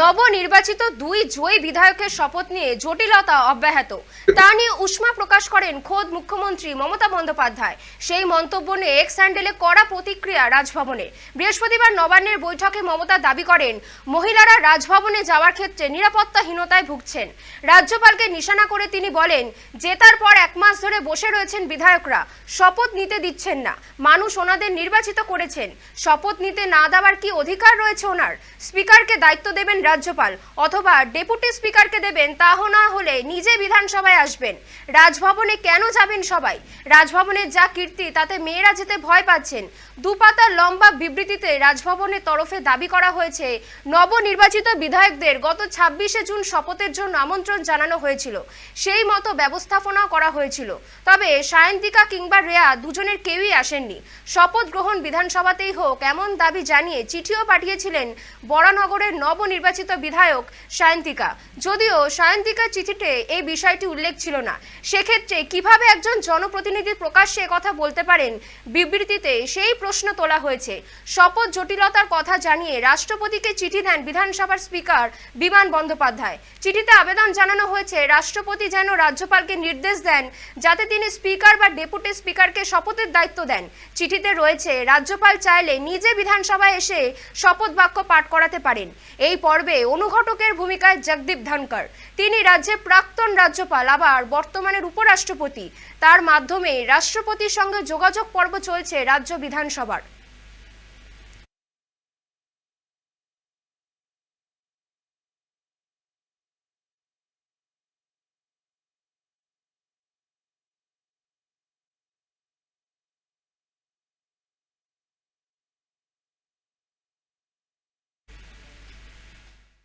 নবনির্বাচিত দুই জয়ী বিধায়কের শপথ নিয়ে জটিলতা অব্যাহত। তা নিয়ে উষ্মা প্রকাশ করেন খোদ মুখ্যমন্ত্রী মমতা বন্দ্যোপাধ্যায়। সেই মন্তব্য নিয়ে এক্স হ্যান্ডেলে কড়া প্রতিক্রিয়া রাজভবনে। বৃহস্পতিবার নবান্নের বৈঠকে মমতা দাবি করেন, মহিলারা রাজভবনে যাওয়ার ক্ষেত্রে নিরাপত্তাহীনতায় ভুগছেন। রাজ্যপালকে নিশানা করে তিনি বলেন, জেতার পর এক মাস ধরে বসে রয়েছেন বিধায়করা, শপথ নিতে দিচ্ছেন না। মানুষ ওনাদের নির্বাচিত করেছেন। শপথ নিতে না দেওয়ার কি অধিকার রয়েছে ওনার? স্পিকারকে দায়িত্ব দেবেন রাজ্যপাল অথবা ডেপুটি স্পিকারকে দেবেন, তা না হলে নিজে বিধানসভায় আসবেন। রাজভবনে কেন যাবেন সবাই? রাজভবনের যা কীর্তি, তাতে মেয়েরা যেতে ভয় পাচ্ছেন। দুপাতা লম্বা বিবৃতিতে রাজভবনের তরফে দাবি করা হয়েছে, নবনির্বাচিত বিধায়কদের গত ছাব্বিশে জুন শপথের জন্য আমন্ত্রণ জানানো হয়েছিল। সেই মতো ব্যবস্থাপনা করা হয়েছিল। তবে সায়ন্তিকা কিংবা রেয়া দুজনের কেউই আসেননি। শপথ গ্রহণ বিধানসভাতেই হোক, এমন দাবি জানিয়ে চিঠিও পাঠিয়েছিলেন বরানগরের নবনির্বাচিত বিধায়ক সায়ন্তিকা। যদিও সায়ন্তিকা চিঠিতে এই বিষয়টি উল্লেখ ছিল না। সেক্ষেত্রে কীভাবে একজন জনপ্রতিনিধি প্রকাশ্যে কথা বলতে পারেন বিবৃতিতে সেই প্রশ্ন তোলা হয়েছে। শপথ জটিলতার কথা জানিয়ে রাষ্ট্রপতিকে চিঠি দেন বিধানসভার স্পিকার বিমান বন্দ্যোপাধ্যায়। চিঠিতে আবেদন জানানো হয়েছে, রাষ্ট্রপতি যেন রাজ্যপালকে নির্দেশ দেন যাতে তিনি স্পিকার বা ডেপুটি স্পিকারকে শপথের দায়িত্ব দেন। চিঠিতে রয়েছে, রাজ্যপাল চাইলে নিজে বিধানসভায় এসে শপথ বাক্য পাঠ করাতে পারেন। এই পর্বে অনুঘটকের ভূমিকায় জগদীপ ধনকর তিনি রাজ্যে প্রাক্তন রাজ্যপাল, আবার বর্তমানের উপরাষ্ট্রপতি। তার মাধ্যমে রাষ্ট্রপতির সঙ্গে যোগাযোগ পর্ব চলছে রাজ্য বিধানসভার।